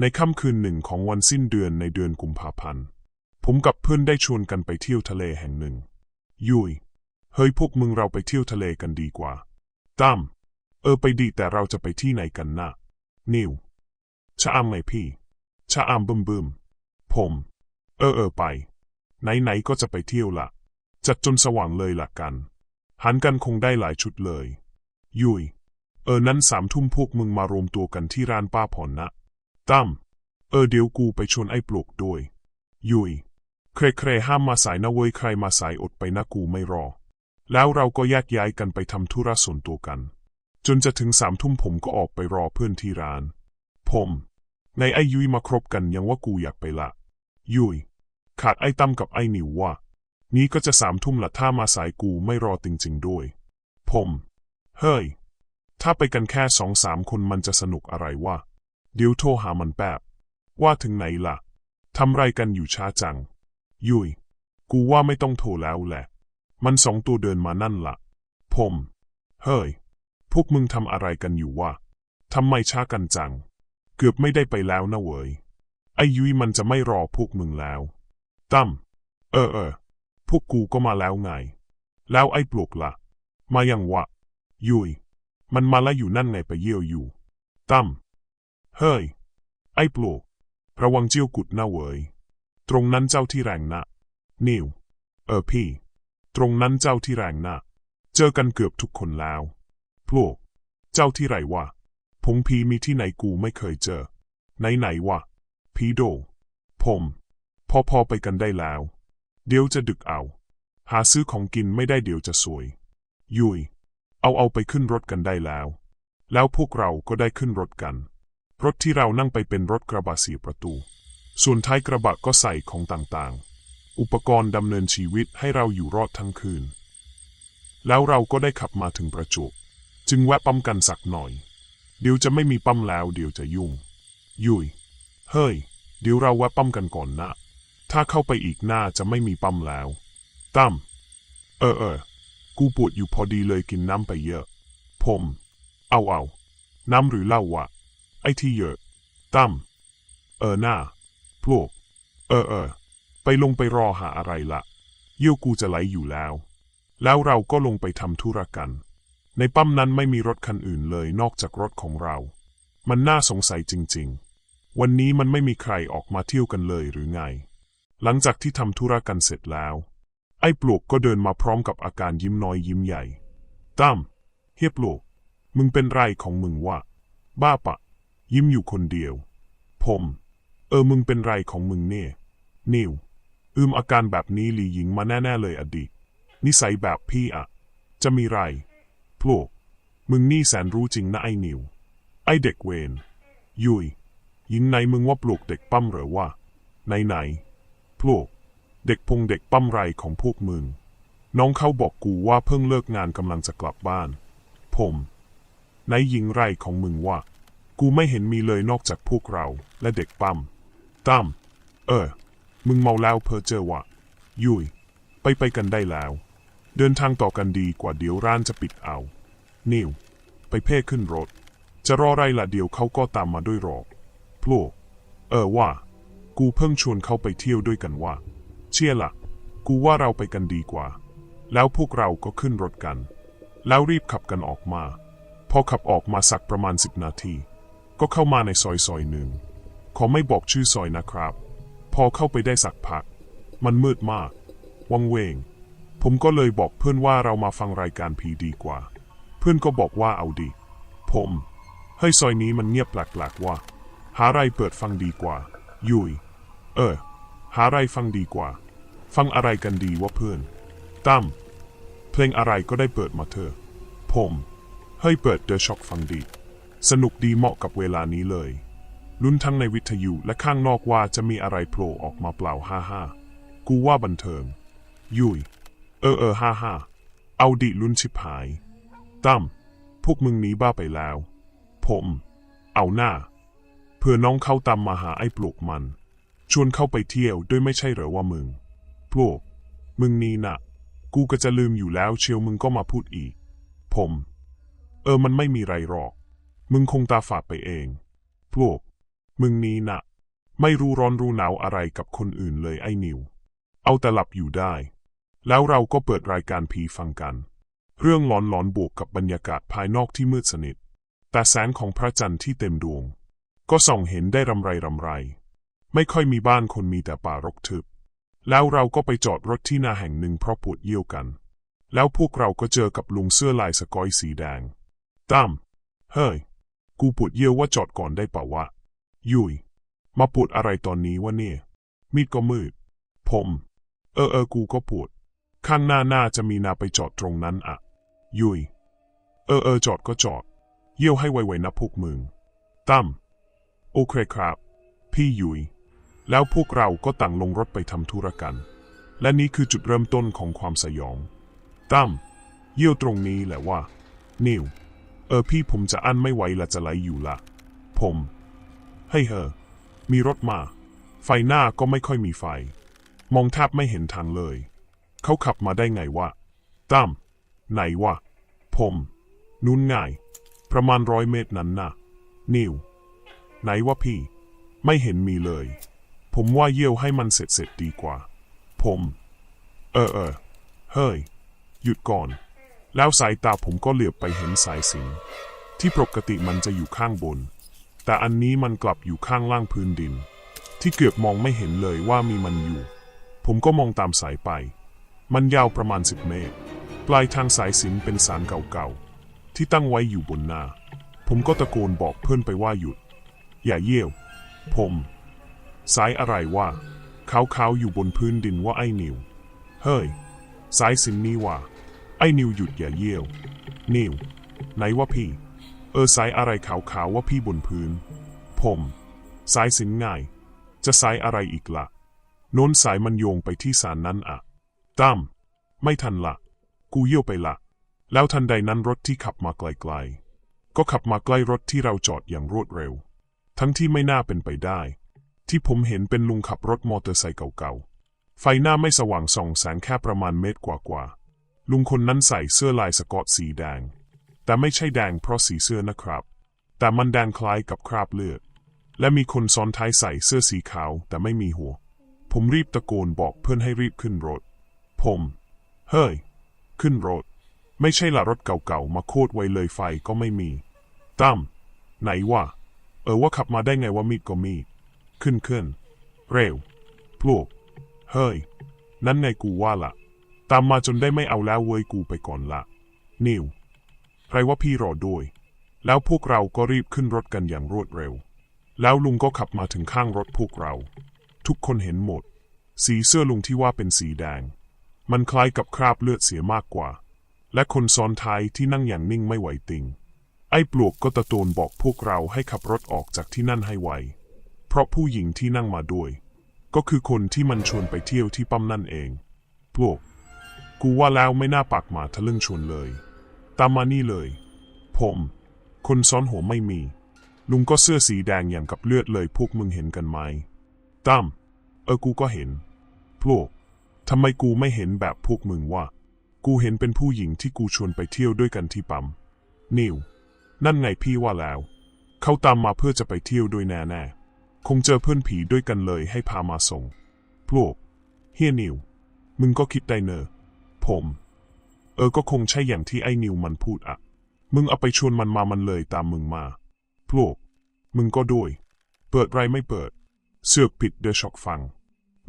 ในค่ำคืนหนึ่งของวันสิ้นเดือนในเดือนกุมภาพันธ์ ผมกับเพื่อนได้ชวนกันไปเที่ยวทะเลแห่งหนึ่ง ยุยเฮ้ยพวกมึงเราไปเที่ยวทะเลกันดีกว่า ตั้ม เออไปดีแต่เราจะไปที่ไหนกันนะ นิว ชะอำไงพี่ ชะอำบึมบึมผม เออเออไป ไหนไหนก็จะไปเที่ยวละ จัดจนสว่างเลยละกัน หันกันคงได้หลายชุดเลย ยุย เออนั้นสามทุ่มพวกมึงมารวมตัวกันที่ร้านป้าผ่อนนะ ตั้ม เออเดี๋ยวกูไปชวนไอ้ปลวกด้วย ยุย เครเครห้ามมาสายนะเว้ยใครมาสายอดไปนะกูไม่รอ แล้วเราก็แยกย้ายกันไปทำธุระส่วนตัวกัน จนจะถึงสามทุ่มผมก็ออกไปรอเพื่อนที่ร้าน ผม ในไอ้ยุยมาครบกันยังว่ากูอยากไปละ ยุย ขาดไอ้ตั้มกับไอ้นิวว่า นี้ก็จะสามทุ่มละถ้ามาสายกูไม่รอจริงๆด้วย ผม เฮ้ย ถ้าไปกันแค่สองสามคนมันจะสนุกอะไรวะ เดี๋ยวโทรหามันแป๊บ ว่าถึงไหนล่ะ ทำไรกันอยู่ช้าจัง ยุย กูว่าไม่ต้องโทรแล้วแหละ มันสองตัวเดินมานั่นละผม เฮ้ย พวกมึงทำอะไรกันอยู่วะ ทำไมช้ากันจัง เกือบไม่ได้ไปแล้วนะเว้ย ไอยุยมันจะไม่รอพวกมึงแล้ว ตั้ม เออเออ พวกกูก็มาแล้วไง แล้วไอ้ปลวกละ่ะ มายังวะ ยุย มันมาแล้วอยู่นั่นไงไปเยี่ยวอยู่ ตั้ม เฮ้ย ไอ้ปลวก ระวังเจียวกุดนะเว้ย ตรงนั้นเจ้าที่แรงนะ นิว เออพี่ ตรงนั้นเจ้าที่แรงนะ เจอกันเกือบทุกคนแล้วพวก เจ้าที่ไรวะผงพีมีที่ไหนกูไม่เคยเจอ ไหนไหนวะ พีโด ผมพอพอไปกันได้แล้ว เดี๋ยวจะดึกเอา หาซื้อของกินไม่ได้เดี๋ยวจะสวย ยุย เอาเอาไปขึ้นรถกันได้แล้ว แล้วพวกเราก็ได้ขึ้นรถกัน รถที่เรานั่งไปเป็นรถกระบะสี่ประตู ส่วนท้ายกระบะก็ใส่ของต่างๆ อุปกรณ์ดำเนินชีวิตให้เราอยู่รอดทั้งคืน แล้วเราก็ได้ขับมาถึงประจวบจึงแวะปั๊มกันสักหน่อย เดี๋ยวจะไม่มีปั๊มแล้วเดี๋ยวจะยุ่ง ยุย เฮ้ย เดี๋ยวเราแวะปั๊มกันก่อนนะ ถ้าเข้าไปอีกหน้าจะไม่มีปั๊มแล้ว ตั้ม เออเออ กูปวดอยู่พอดีเลยกินน้ำไปเยอะ ผม เอาเอา น้ำหรือเหล้าวะ ไอ้ที่เยอะตั้มเออหน้าพวกเออเออ ไปลงไปรอหาอะไรละเยี่ยวกูจะไหลอยู่แล้ว แล้วเราก็ลงไปทำธุระกัน ในปั๊มนั้นไม่มีรถคันอื่นเลยนอกจากรถของเรา มันน่าสงสัยจริง ๆ วันนี้มันไม่มีใครออกมาเที่ยวกันเลยหรือไง หลังจากที่ทำธุระกันเสร็จแล้ว ไอ้ปลวกก็เดินมาพร้อมกับอาการยิ้มน้อยยิ้มใหญ่ตั้มเฮียปลวกมึงเป็นไรของมึงวะบ้าปะ ยิ้มอยู่คนเดียว ผม เออมึงเป็นไรของมึงเนี่ย นิว อืมอาการแบบนี้หลีหญิงมาแน่ ๆ เลยอดีตนิสัยแบบพี่อะจะมีไรพวกมึงนี่แสนรู้จริงนะไอ้นิว ไอ้เด็กเวนยุยยิงไหนมึงว่าปลูกเด็กปั้มหรือวะไหนไหนพวกเด็กพงเด็กปั้มไรของพวกมึง น้องเขาบอกกูว่าเพิ่งเลิกงานกำลังจะกลับบ้าน ผมไหนยิงไรของมึงวะ กูไม่เห็นมีเลยนอกจากพวกเราและเด็กปั้มตั้มเออ มึงเมาแล้วเพอเจอวะยุยไปไปกันได้แล้ว เดินทางต่อกันดีกว่าเดี๋ยวร้านจะปิดเอา นิว ไปเพ่ขึ้นรถ จะรอไรละเดี๋ยวเขาก็ตามมาด้วยหรอกพวกเออว่า กูเพิ่งชวนเขาไปเที่ยวด้วยกันว่า เชื่อละกูว่าเราไปกันดีกว่า แล้วพวกเราก็ขึ้นรถกัน แล้วรีบขับกันออกมา พอขับออกมาสักประมาณสิบนาที ก็เข้ามาในซอยซอยหนึ่ง ขอไม่บอกชื่อซอยนะครับ พอเข้าไปได้สักพัก มันมืดมาก วังเวง ผมก็เลยบอกเพื่อนว่าเรามาฟังรายการผีดีกว่า เพื่อนก็บอกว่าเอาดี ผมเฮ้ซอยนี้มันเงียบแปลกๆว่า หาอะไรเปิดฟังดีกว่า ยุย เออ หาอะไรฟังดีกว่า ฟังอะไรกันดีวะเพื่อน ตั้ม เพลงอะไรก็ได้เปิดมาเถอะ ผมเฮ้เปิดเดอะช็อกฟังดี สนุกดีเหมาะกับเวลานี้เลย ลุ้นทั้งในวิทยุและข้างนอกว่าจะมีอะไรโผล่ออกมาเปล่าฮ่าฮ่ากูว่าบันเทิง ยุย เออเออฮ่าฮ่าเอาดิลุ้นชิบหาย ตั้ม พวกมึงหนีบ้าไปแล้ว ผม เอาหน้า เพื่อน้องเข้าตามมาหาไอ้ปลวกมัน ชวนเข้าไปเที่ยวด้วยไม่ใช่เหรอว่ามึง ปลวก มึงนี่นะ กูก็จะลืมอยู่แล้วเชียวมึงก็มาพูดอีก ผม เออมันไม่มีไรหรอก มึงคงตาฝาดไปเอง พวก มึงนี้นะไม่รู้ร้อนรู้หนาวอะไรกับคนอื่นเลยไอ้นิว เอาแต่หลับอยู่ได้ แล้วเราก็เปิดรายการผีฟังกัน เรื่องหลอนหลอนบวกกับบรรยากาศภายนอกที่มืดสนิท แต่แสงของพระจันทร์ที่เต็มดวง ก็ส่องเห็นได้รำไรรำไร ไม่ค่อยมีบ้านคนมีแต่ป่ารกทึบ แล้วเราก็ไปจอดรถที่นาแห่งหนึ่งเพราะปวดเยี่ยวกัน แล้วพวกเราก็เจอกับลุงเสื้อลายสกอยสีแดงตั้มเฮ้ย กูปวดเยี่ยวว่าจอดก่อนได้เปล่าวะ ยุย มาปวดอะไรตอนนี้วะเนี่ย มีดก็มืด ผม เออเออกูก็ปวด ข้างหน้าน่าจะมีนาไปจอดตรงนั้นอะ ยุย เออเออจอดก็จอด เยี่ยวให้ไวๆนะพวกมึง ตั้ม โอเคครับ พี่ยุย แล้วพวกเราก็ต่างลงรถไปทำธุรกัน และนี่คือจุดเริ่มต้นของความสยอง ตั้ม เยี่ยวตรงนี้แหละว่า นิว เออพี่ผมจะอั้นไม่ไหวละจะไหลอยู่ละ ผม ให้เฮอมีรถมา ไฟหน้าก็ไม่ค่อยมีไฟ มองแทบไม่เห็นทางเลย เขาขับมาได้ไงวะตั้มไหนวะ ผมนู้นง่าย ประมาณร้อยเมตรนั้นนะนิว ไหนวะพี่ ไม่เห็นมีเลย ผมว่าเยี่ยวให้มันเสร็จเสร็จดีกว่า ผม เออเออเฮ้ย หยุดก่อน แล้วสายตาผมก็เหลือบไปเห็นสายสิญจนที่ปกติมันจะอยู่ข้างบน แต่อันนี้มันกลับอยู่ข้างล่างพื้นดิน ที่เกือบมองไม่เห็นเลยว่ามีมันอยู่ ผมก็มองตามสายไป มันยาวประมาณสิบเมตร ปลายทางสายสินเป็นสารเก่าๆ ที่ตั้งไว้อยู่บนนา ผมก็ตะโกนบอกเพื่อนไปว่าหยุด อย่าเยี่ยว ผม สายอะไรว่าขาวๆอยู่บนพื้นดินว่าไอ้นิว เฮ้ย สายสินนี้ว่า ไอ้นิวหยุดอย่าเยี่ยว นิว ไหนว่าพี่ เออสายอะไรขาวๆว่าพี่บนพื้น ผม สายสินง่าย จะสายอะไรอีกละ่ะ โน้นสายมันโยงไปที่สารนั้นอะตั้มไม่ทันละ กูเยี่ยวไปละ แล้วทันใดนั้นรถที่ขับมาไกลๆ ก็ขับมาใกล้รถที่เราจอดอย่างรวดเร็ว ทั้งที่ไม่น่าเป็นไปได้ ที่ผมเห็นเป็นลุงขับรถมอเตอร์ไซค์เก่าๆ ไฟหน้าไม่สว่างส่องแสงแค่ประมาณเมตรกว่าๆ ลุงคนนั้นใส่เสื้อลายสกอตสีแดง แต่ไม่ใช่แดงเพราะสีเสื้อนะครับ แต่มันแดงคล้ายกับคราบเลือด และมีคนซ้อนท้ายใส่เสื้อสีขาวแต่ไม่มีหัว ผมรีบตะโกนบอกเพื่อนให้รีบขึ้นรถ ผม เฮ้ย ขึ้นรถ ไม่ใช่ละรถเก่าๆ มาโคตรไวเลยไฟก็ไม่มี ตั้ม ไหนวะ เออว่าขับมาได้ไงว่ามีดก็มีด ขึ้นขึ้น เร็วพวก เฮ้ย นั่นไงกูว่าละ ตามมาจนได้ไม่เอาแล้วเว้ยกูไปก่อนละ นิวใครว่าพี่รอด้วย แล้วพวกเราก็รีบขึ้นรถกันอย่างรวดเร็ว แล้วลุงก็ขับมาถึงข้างรถพวกเรา ทุกคนเห็นหมด สีเสื้อลุงที่ว่าเป็นสีแดง มันคล้ายกับคราบเลือดเสียมากกว่า และคนซ้อนท้ายที่นั่งอย่างนิ่งไม่ไหวติง ไอ้ปลวกก็ตะโกนบอกพวกเราให้ขับรถออกจากที่นั่นให้ไว เพราะผู้หญิงที่นั่งมาด้วย ก็คือคนที่มันชวนไปเที่ยวที่ปั๊มนั่นเองพวก กูว่าแล้วไม่น่าปากหมาทะลึ่งชวนเลย ตามมานี่เลย ผม คนซ้อนหัวไม่มี ลุงก็เสื้อสีแดงอย่างกับเลือดเลยพวกมึงเห็นกันไหมตั้มเออกูก็เห็น พวกทำไมกูไม่เห็นแบบพวกมึงวะกูเห็นเป็นผู้หญิงที่กูชวนไปเที่ยวด้วยกันที่ปั๊มนิว นั่นไงพี่ว่าแล้ว เขาตามมาเพื่อจะไปเที่ยวด้วยแน่ๆคงเจอเพื่อนผีด้วยกันเลยให้พามาส่งพวกเฮียนิว มึงก็คิดได้เนอะ ผม เออก็คงใช่อย่างที่ไอ้นิวมันพูดอะ มึงเอาไปชวนมันมามันเลยตามมึงมาพวกมึงก็ด้วย เปิดไรไม่เปิด เสือกปิดเดอะช็อกฟัง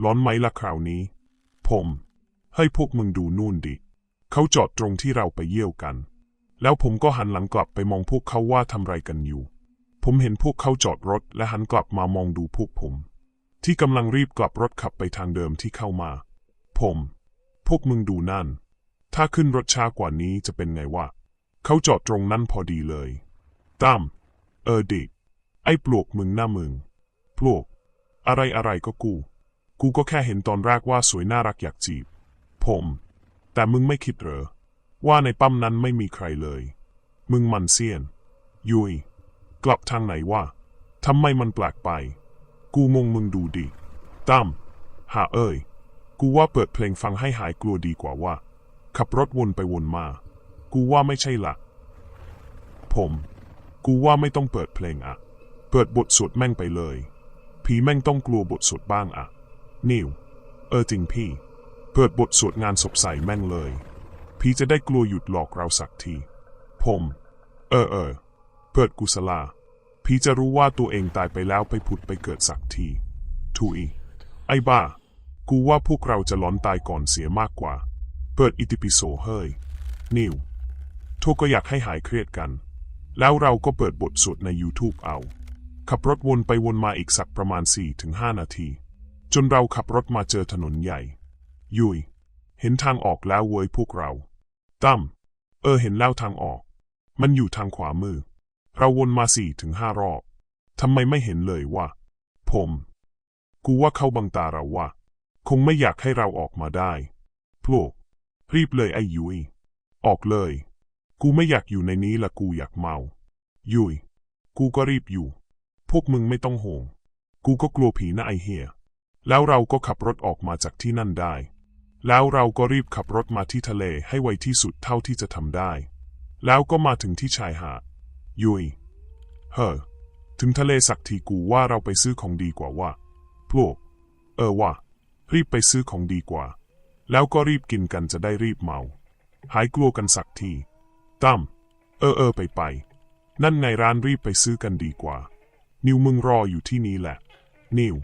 ร้อนไหมละคราวนี้ ผม ให้พวกมึงดูนู่นดิ เขาจอดตรงที่เราไปเยี่ยวกัน แล้วผมก็หันหลังกลับไปมองพวกเขาว่าทำไรกันอยู่ ผมเห็นพวกเขาจอดรถและหันกลับมามองดูพวกผม ที่กำลังรีบกลับรถขับไปทางเดิมที่เข้ามา ผม พวกมึงดูนั่น ถ้าขึ้นรถช้ากว่านี้จะเป็นไงวะ เขาจอดตรงนั้นพอดีเลยตั้มเออดิไอ้ปลวกมึงหน้ามึง ปลวก อะไรอะไรก็กู กูก็แค่เห็นตอนแรกว่าสวยน่ารักอยากจีบ ผม แต่มึงไม่คิดเหรอ ว่าในปั๊มนั้นไม่มีใครเลย มึงมันเซียน ยุย กลับทางไหนวะทำไมมันแปลกไป กูงงมึงดูดิตั้มหาเอ้ย กูว่าเปิดเพลงฟังให้หายกลัวดีกว่าว่า ขับรถวนไปวนมา กูว่าไม่ใช่ละผม กูว่าไม่ต้องเปิดเพลงอะเปิดบทสวดแม่งไปเลย ผีแม่งต้องกลัวบทสวดบ้างอะนิว เออจริงพี่ เปิดบทสวดงานศพใส่แม่งเลยพี่จะได้กลัวหยุดหลอกเราสักที ผม เออเออ เปิดกุศลาพี่จะรู้ว่าตัวเองตายไปแล้วไปผุดไปเกิดสักที ทุย ไอ้บ้า กูว่าพวกเราจะล้อนตายก่อนเสียมากกว่า เปิดอิติปิโสเฮ้ย นิวโทก็อยากให้หายเครียดกัน แล้วเราก็เปิดบทสวดใน YouTube เอา ขับรถวนไปวนมาอีกสักประมาณ 4-5 นาที จนเราขับรถมาเจอถนนใหญ่ ยุย เห็นทางออกแล้วเว้ยพวกเรา ตั้ม เออเห็นแล้วทางออก มันอยู่ทางขวามือ เราวนมาสี่ถึงห้ารอบ ทำไมไม่เห็นเลยว่าผม กูว่าเขาบังตาเราว่า คงไม่อยากให้เราออกมาได้ พวก รีบเลยไอ้ยุย ออกเลย กูไม่อยากอยู่ในนี้ละกูอยากเมา ยุย กูก็รีบอยู่ พวกมึงไม่ต้องห่วง กูก็กลัวผีนะไอเฮีย แล้วเราก็ขับรถออกมาจากที่นั่นได้ แล้วเราก็รีบขับรถมาที่ทะเลให้ไวที่สุดเท่าที่จะทำได้ แล้วก็มาถึงที่ชายหาด ยุย เฮ้อ ถึงทะเลสักทีกูว่าเราไปซื้อของดีกว่าว่า พวก เออว่า รีบไปซื้อของดีกว่า แล้วก็รีบกินกันจะได้รีบเมา หายกลัวกันสักทีตั้มเออเออไปไป นั่นไงร้านรีบไปซื้อกันดีกว่า นิวมึงรออยู่ที่นี้แหละ นิว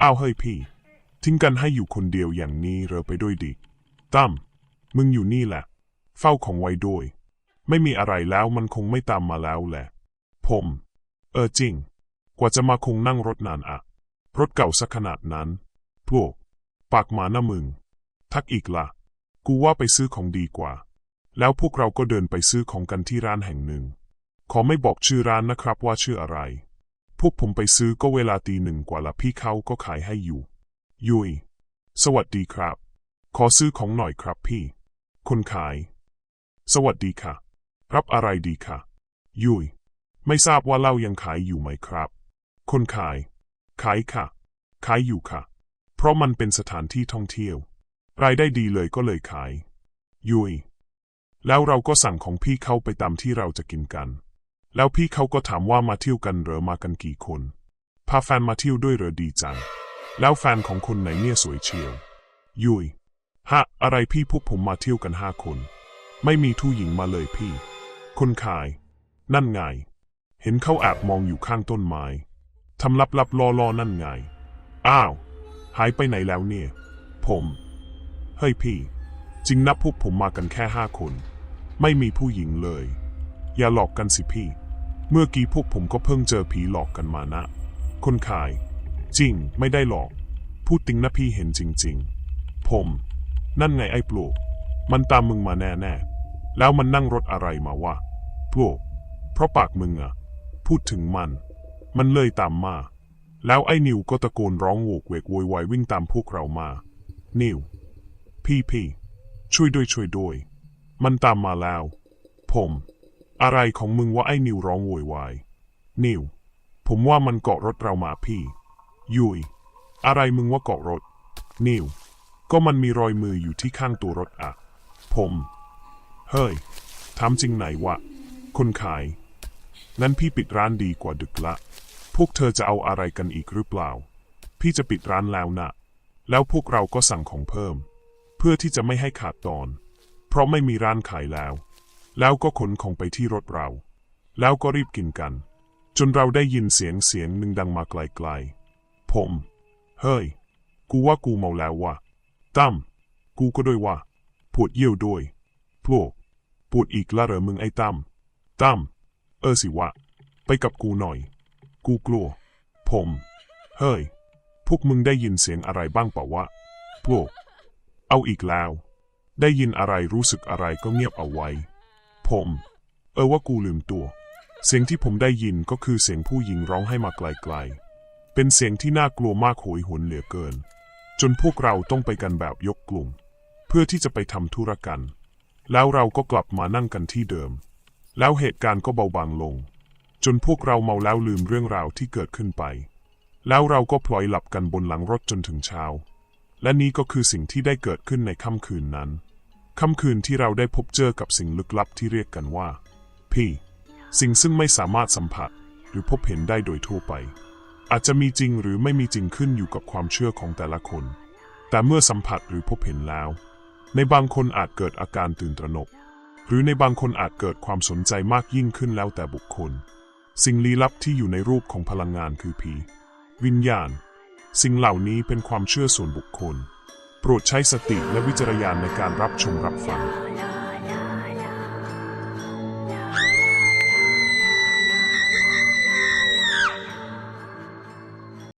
เอาเฮ้ยพี่ ทิ้งกันให้อยู่คนเดียวอย่างนี้เรอไปด้วยดิตั้มมึงอยู่นี่แหละ เฝ้าของไว้ด้วย ไม่มีอะไรแล้วมันคงไม่ตามมาแล้วแหละ ผม เออจริง กว่าจะมาคงนั่งรถนานอะรถเก่าสักขนาดนั้น พวก ปากหมาหน้ามึง ทักอีกละ่ะ กูว่าไปซื้อของดีกว่า แล้วพวกเราก็เดินไปซื้อของกันที่ร้านแห่งหนึ่ง ขอไม่บอกชื่อร้านนะครับว่าชื่ออะไร พวกผมไปซื้อก็เวลาตีหนึ่งกว่าละพี่เขาก็ขายให้อยู่ ยุย สวัสดีครับ ขอซื้อของหน่อยครับพี่ คนขาย สวัสดีค่ะ รับอะไรดีค่ะ ยุย ไม่ทราบว่าเหล้ายังขายอยู่ไหมครับ คนขาย ขายค่ะ ขายอยู่ค่ะ เพราะมันเป็นสถานที่ท่องเที่ยว รายได้ดีเลยก็เลยขาย ยุย แล้วเราก็สั่งของพี่เขาไปตามที่เราจะกินกัน แล้วพี่เขาก็ถามว่ามาเที่ยวกันหรือมากันกี่คน พาแฟนมาเที่ยวด้วยหรือดีจัง แล้วแฟนของคนไหนเนี่ยสวยเชียว ยุย ฮะ อะไรพี่พวกผมมาเที่ยวกันห้าคน ไม่มีทู่หญิงมาเลยพี่ คนขาย นั่นไง เห็นเขาแอบมองอยู่ข้างต้นไม้ ทำลับลับๆลอลอๆนั่นไง อ้าว หายไปไหนแล้วเนี่ย ผม เฮ้ยพี่ จริงนับพวกผมมากันแค่ห้าคน ไม่มีผู้หญิงเลย อย่าหลอกกันสิพี่ เมื่อกี้พวกผมก็เพิ่งเจอผีหลอกกันมานะ คนขาย จริงไม่ได้หลอก พูดติงนะพี่เห็นจริง ๆ ผม นั่นไงไอ้ปลวก มันตามมึงมาแน่ๆ แล้วมันนั่งรถอะไรมาวะ ปลวก เพราะปากมึงอะพูดถึงมัน มันเลยตามมา แล้วไอ้นิวก็ตะโกนร้องโวกเวกโวยวายวิ่งตามพวกเรามา นิว พี่พี่ ช่วยด้วยช่วยด้วย มันตามมาแล้ว ผม อะไรของมึงว่าไอ้นิวร้องโวยวาย นิว ผมว่ามันเกาะรถเรามาพี่ ยุย อะไรมึงว่าเกาะรถ นิว ก็มันมีรอยมืออยู่ที่ข้างตัวรถอะ ผม เฮ้ยถามจริงไหนวะ คนขายงั้นพี่ปิดร้านดีกว่าดึกละ พวกเธอจะเอาอะไรกันอีกหรือเปล่า พี่จะปิดร้านแล้วนะ แล้วพวกเราก็สั่งของเพิ่ม เพื่อที่จะไม่ให้ขาดตอน เพราะไม่มีร้านขายแล้ว แล้วก็ขนของไปที่รถเรา แล้วก็รีบกินกัน จนเราได้ยินเสียงเสียงหนึ่งดังมาไกลๆ ผม เฮ้ย กูว่ากูเมาแล้ววะตั้ม กูก็ด้วยว่าปวดเยี่ยวด้วยพวกปวดอีกละเหรอมึงไอ้ตั้มตั้ม เออสิวะ ไปกับกูหน่อย กูกลัว ผม เฮ้ย พวกมึงได้ยินเสียงอะไรบ้างเปล่าวะพวก เอาอีกแล้ว ได้ยินอะไรรู้สึกอะไรก็เงียบเอาไว้ ผม เออว่ากูลืมตัว เสียงที่ผมได้ยินก็คือเสียงผู้หญิงร้องให้มาไกลๆ เป็นเสียงที่น่ากลัวมากโหยหวนเหลือเกิน จนพวกเราต้องไปกันแบบยกกลุ่ม เพื่อที่จะไปทำธุรกัน แล้วเราก็กลับมานั่งกันที่เดิม แล้วเหตุการณ์ก็เบาบางลง จนพวกเราเมาแล้วลืมเรื่องราวที่เกิดขึ้นไป แล้วเราก็พลอยหลับกันบนหลังรถจนถึงเช้า และนี่ก็คือสิ่งที่ได้เกิดขึ้นในค่ำคืนนั้น ค่ำคืนที่เราได้พบเจอกับสิ่งลึกลับที่เรียกกันว่า พี่ สิ่งซึ่งไม่สามารถสัมผัสหรือพบเห็นได้โดยทั่วไป อาจจะมีจริงหรือไม่มีจริงขึ้นอยู่กับความเชื่อของแต่ละคน แต่เมื่อสัมผัสหรือพบเห็นแล้ว ในบางคนอาจเกิดอาการตื่นตระหนก หรือในบางคนอาจเกิดความสนใจมากยิ่งขึ้นแล้วแต่บุคคล สิ่งลี้ลับที่อยู่ในรูปของพลังงานคือผี วิญญาณ สิ่งเหล่านี้เป็นความเชื่อส่วนบุคคล โปรดใช้สติและวิจารณญาณในการรับชมรับฟัง